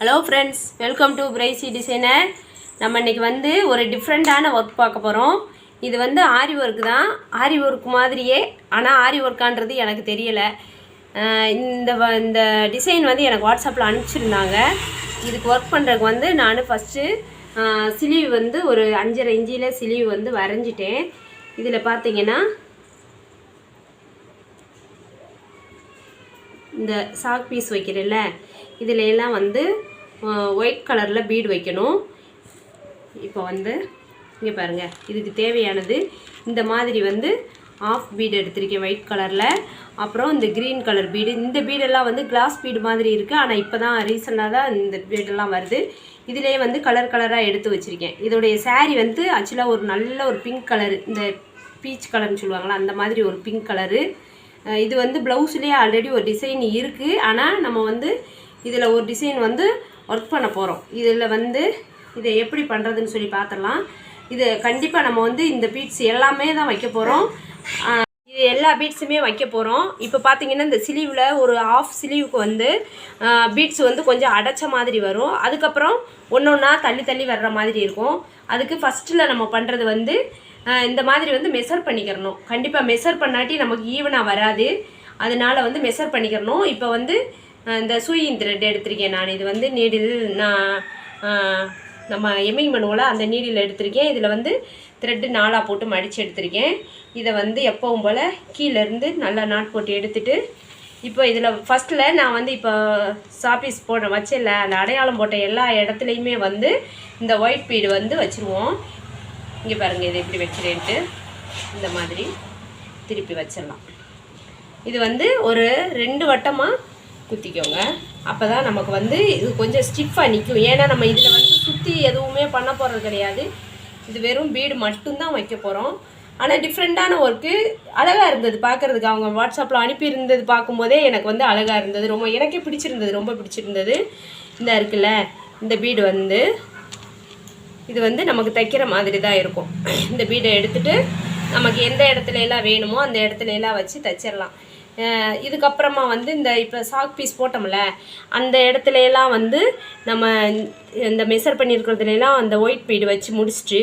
Hello friends welcome to pricey designer நம்ம இன்றைக்கி வந்து ஒரு டிஃப்ரெண்ட்டான ஒர்க் பார்க்க போகிறோம் இது வந்து ஆரி ஒர்க் தான். ஆரி ஒர்க் மாதிரியே ஆனால் ஆரி ஒர்க்கான்றது எனக்கு தெரியலை. இந்த இந்த டிசைன் வந்து எனக்கு வாட்ஸ்அப்பில் அனுப்பிச்சிருந்தாங்க. இதுக்கு ஒர்க் பண்ணுறதுக்கு வந்து நான் ஃபஸ்ட்டு சிலிவ் வந்து ஒரு அஞ்சரை இஞ்சியில் சிலிவ் வந்து வரைஞ்சிட்டேன். இதில் பார்த்தீங்கன்னா இந்த சாக் பீஸ் வைக்கிறேன்ல இதிலெல்லாம் வந்து ஒயிட் கலரில் பீடு வைக்கணும். இப்போ வந்து இங்கே பாருங்கள் இதுக்கு தேவையானது இந்த மாதிரி வந்து ஆஃப் பீடு எடுத்திருக்கேன் ஒயிட் கலரில் அப்புறம் இந்த க்ரீன் கலர் பீடு இந்த பீடெல்லாம் வந்து கிளாஸ் பீடு மாதிரி இருக்குது ஆனால் இப்போ தான் ரீசெண்டாக தான் இந்த பீடெல்லாம் வருது. இதிலே வந்து கலர் கலராக எடுத்து வச்சுருக்கேன். இதோடைய saree வந்து ஆக்சுவலாக ஒரு நல்ல ஒரு பிங்க் கலர் இந்த பீச் கலர்னு சொல்லுவாங்களா அந்த மாதிரி ஒரு பிங்க் கலரு இது வந்து ப்ளவுஸ்லேயே ஆல்ரெடி ஒரு டிசைன் இருக்குது ஆனால் நம்ம வந்து இதில் ஒரு டிசைன் வந்து ஒர்க் பண்ண போகிறோம் இதில் வந்து இதை எப்படி பண்ணுறதுன்னு சொல்லி பார்த்துடலாம் இது கண்டிப்பாக நம்ம வந்து இந்த பீட்ஸ் எல்லாமே தான் வைக்க போகிறோம் இது எல்லா பீட்ஸுமே வைக்க போகிறோம் இப்போ பார்த்தீங்கன்னா இந்த சிலிவில் ஒரு ஆஃப் சிலிவுக்கு வந்து பீட்ஸ் வந்து கொஞ்சம் அடைச்ச மாதிரி வரும். அதுக்கப்புறம் ஒன்று ஒன்றா தள்ளி தள்ளி வர்ற மாதிரி இருக்கும். அதுக்கு ஃபஸ்ட்டில் நம்ம பண்ணுறது வந்து இந்த மாதிரி வந்து மெஷர் பண்ணிக்கிறணும். கண்டிப்பாக மெஷர் பண்ணாட்டி நமக்கு ஈவனாக வராது. அதனால வந்து மெஷர் பண்ணிக்கிறணும். இப்போ வந்து இந்த சூயின் த்ரெட் எடுத்திருக்கேன் நான். இது வந்து நீடில் நான் நம்ம எம்மிங் பண்ணுவோம்ல அந்த நீடில் எடுத்திருக்கேன். இதில் வந்து த்ரெட்டு நாலாக போட்டு மடித்து எடுத்திருக்கேன். இதை வந்து எப்பவும் போல் கீழேருந்து நல்லா நாட் போட்டு எடுத்துட்டு இப்போ இதில் ஃபஸ்ட்டில் நான் வந்து இப்போ சாப்பீஸ் போட வச்சல அந்த அடையாளம் போட்ட எல்லா இடத்துலையுமே வந்து இந்த ஒயிட் பீடு வந்து வச்சுருவோம். இங்கே பாருங்கள் இதை எப்படி வைக்கிறேன்ட்டு இந்த மாதிரி திருப்பி வச்சிடலாம். இது வந்து ஒரு ரெண்டு வட்டமாக குத்திக்கோங்க. அப்போ தான் நமக்கு வந்து இது கொஞ்சம் ஸ்டிஃபாக நிற்கும் ஏன்னா நம்ம இதில் வந்து சுற்றி எதுவுமே பண்ண போகிறது கிடையாது. இது வெறும் பீடு மட்டும்தான் வைக்க போகிறோம் ஆனால் டிஃப்ரெண்ட்டான ஒர்க்கு அழகாக இருந்தது பார்க்குறதுக்கு அவங்க வாட்ஸ்அப்பில் அனுப்பியிருந்தது பார்க்கும்போதே எனக்கு வந்து அழகாக இருந்தது. ரொம்ப எனக்கே பிடிச்சிருந்தது ரொம்ப பிடிச்சிருந்தது. இந்த இருக்குல்ல இந்த பீடு வந்து இது வந்து நமக்கு தைக்கிற மாதிரி தான் இருக்கும். இந்த பீடை எடுத்துகிட்டு நமக்கு எந்த இடத்துல எல்லாம் வேணுமோ அந்த இடத்துல எல்லாம் வச்சு தைச்சிடலாம். இதுக்கப்புறமா வந்து இந்த இப்போ சாக் பீஸ் போட்டோம்ல அந்த இடத்துல எல்லாம் வந்து நம்ம இந்த மெஷர் பண்ணியிருக்கிறதுலாம் அந்த ஒயிட் பீடு வச்சு முடிச்சுட்டு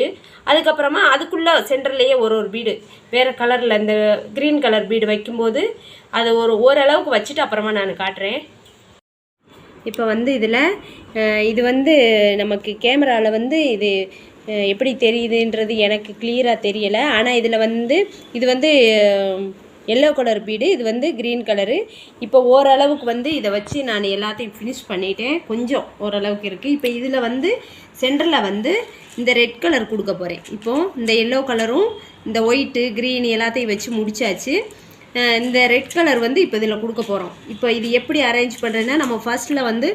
அதுக்கப்புறமா அதுக்குள்ளே சென்டர்லேயே ஒரு ஒரு பீடு வேறு கலரில் இந்த க்ரீன் கலர் பீடு வைக்கும்போது அதை ஒரு ஓரளவுக்கு வச்சுட்டு அப்புறமா நான் காட்டுறேன். இப்போ வந்து இதில் இது வந்து நமக்கு கேமராவில் வந்து இது எப்படி தெரியுதுன்றது எனக்கு கிளியராக தெரியலை. ஆனால் இதில் வந்து இது வந்து எல்லோ கலர் பீடு இது வந்து க்ரீன் கலரு இப்போ ஓரளவுக்கு வந்து இதை வச்சு நான் எல்லாத்தையும் ஃபினிஷ் பண்ணிட்டேன். கொஞ்சம் ஓரளவுக்கு இருக்குது இப்போ இதில் வந்து சென்டரில் வந்து இந்த ரெட் கலர் கொடுக்க போகிறேன் இப்போது இந்த எல்லோ கலரும் இந்த ஒயிட்டு க்ரீன் எல்லாத்தையும் வச்சு முடிச்சாச்சு. இந்த ரெட் கலர் வந்து இப்போ இதில் கொடுக்க போகிறோம் இப்போ இது எப்படி அரேஞ்ச் பண்ணுறதுன்னா நம்ம ஃபர்ஸ்ட்டில் வந்து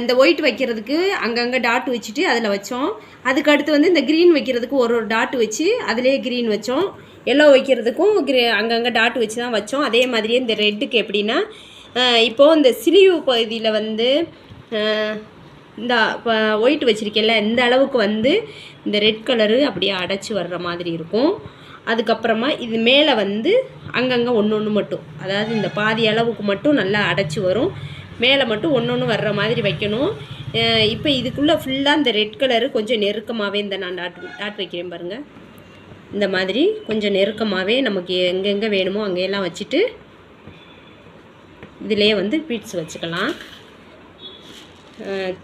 இந்த ஒயிட் வைக்கிறதுக்கு அங்கங்கே டாட் வச்சுட்டு அதில் வச்சோம். அதுக்கு அடுத்து வந்து இந்த க்ரீன் வைக்கிறதுக்கு ஒரு ஒரு டாட் வச்சு அதிலே க்ரீன் வச்சோம். எல்லோ வைக்கிறதுக்கும் க்ரீ அங்கங்கே டாட் வச்சு தான் வச்சோம். அதே மாதிரியே இந்த ரெட்டுக்கு எப்படின்னா இப்போது இந்த சிலிவு பகுதியில் வந்து இந்த ஒயிட் வச்சுருக்கேன்ல இந்த அளவுக்கு வந்து இந்த ரெட் கலரு அப்படியே அடைச்சி வர்ற மாதிரி இருக்கும். அதுக்கப்புறமா இது மேலே வந்து அங்கங்கே ஒன்று ஒன்று மட்டும். அதாவது இந்த பாதி அளவுக்கு மட்டும் நல்லா அடைச்சி வரும். மேலே மட்டும் ஒன்று ஒன்று வர்ற மாதிரி வைக்கணும். இப்போ இதுக்குள்ளே ஃபுல்லாக இந்த ரெட் கலரு கொஞ்சம் நெருக்கமாகவே இந்த நான் டாட் டாட் வைக்கிறேன் பாருங்கள் இந்த மாதிரி கொஞ்சம் நெருக்கமாகவே நமக்கு எங்கெங்கே வேணுமோ அங்கெல்லாம் வச்சுட்டு இதிலே வந்து பீட்ஸ் வச்சுக்கலாம்.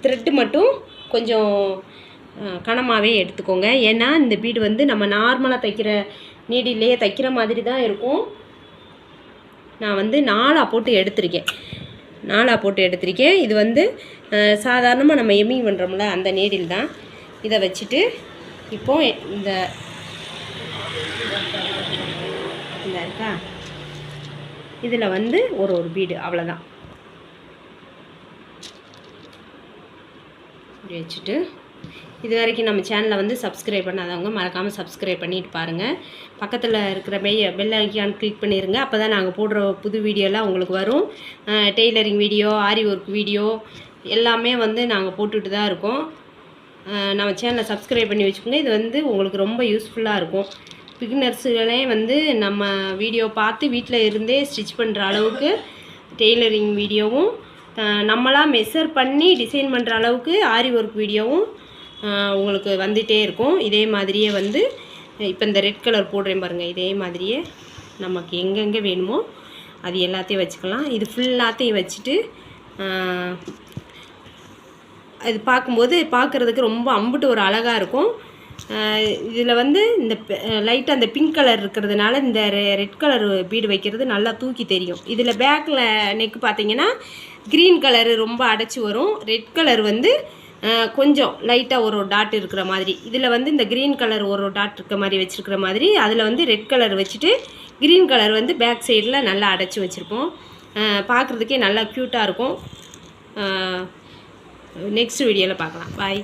த்ரெட்டு மட்டும் கொஞ்சம் கனமாகவே எடுத்துக்கோங்க. ஏன்னா இந்த பீடு வந்து நம்ம நார்மலாக தைக்கிற நீடிலேயே தைக்கிற மாதிரி தான் இருக்கும். நான் வந்து நாலாக போட்டு எடுத்திருக்கேன். நாலாக போட்டு எடுத்திருக்கேன். இது வந்து சாதாரணமாக நம்ம எம்மிங் பண்ணுறோம்ல அந்த நீடில் தான் இதை வச்சுட்டு இப்போ இந்த இந்த இருக்கா? இதில் வந்து ஒரு ஒரு பீடு அவ்வளோதான் வச்சுட்டு இது வரைக்கும் நம்ம சேனலை வந்து சப்ஸ்கிரைப் பண்ணாதவங்க மறக்காமல் சப்ஸ்கிரைப் பண்ணிட்டு பாருங்கள் பக்கத்தில் இருக்கிற பெய் பெல் ஐக்கான் கிளிக் பண்ணிடுங்க அப்போ தான் நாங்கள் போடுற புது வீடியோலாம் உங்களுக்கு வரும். Tailoring video aari work video எல்லாமே வந்து நாங்கள் போட்டுட்டு தான் இருக்கோம். நம்ம சேனலை சப்ஸ்கிரைப் பண்ணி வச்சுக்கோங்க. இது வந்து உங்களுக்கு ரொம்ப யூஸ்ஃபுல்லாக இருக்கும். பிகினர்ஸுகளே வந்து நம்ம வீடியோ பார்த்து வீட்டில் இருந்தே ஸ்டிச் பண்ணுற அளவுக்கு டெய்லரிங் வீடியோவும் நம்மளாக மெஷர் பண்ணி டிசைன் பண்ணுற அளவுக்கு ஆரி ஒர்க் வீடியோவும் உங்களுக்கு வந்துகிட்டே இருக்கும். இதே மாதிரியே வந்து இப்போ இந்த ரெட் கலர் போடுறேன் பாருங்கள் இதே மாதிரியே நமக்கு எங்கெங்கே வேணுமோ அது எல்லாத்தையும் வச்சுக்கலாம். இது ஃபுல்லாத்தையும் வச்சுட்டு அது பார்க்கும்போது பார்க்குறதுக்கு ரொம்ப அம்புட்டு ஒரு அழகாக இருக்கும். இதில் வந்து இந்த லைட்டாக அந்த பிங்க் கலர் இருக்கிறதுனால இந்த ரெட் கலர் பீடு வைக்கிறது நல்லா தூக்கி தெரியும். இதில் பேக்கில் நெக் பார்த்தீங்கன்னா க்ரீன் கலரு ரொம்ப அடைச்சி வரும். ரெட் கலர் வந்து கொஞ்சம் லைட்டாக ஒரு டாட் இருக்கிற மாதிரி. இதில் வந்து இந்த க்ரீன் கலர் ஒரு டாட் இருக்கிற மாதிரி வச்சுருக்கிற மாதிரி அதில் வந்து ரெட் கலர் வச்சுட்டு க்ரீன் கலர் வந்து பேக் சைடில் நல்லா அடைச்சி வச்சுருப்போம். பார்க்குறதுக்கே நல்லா க்யூட்டாக இருக்கும். நெக்ஸ்ட் வீடியோவில் பார்க்கலாம் பாய்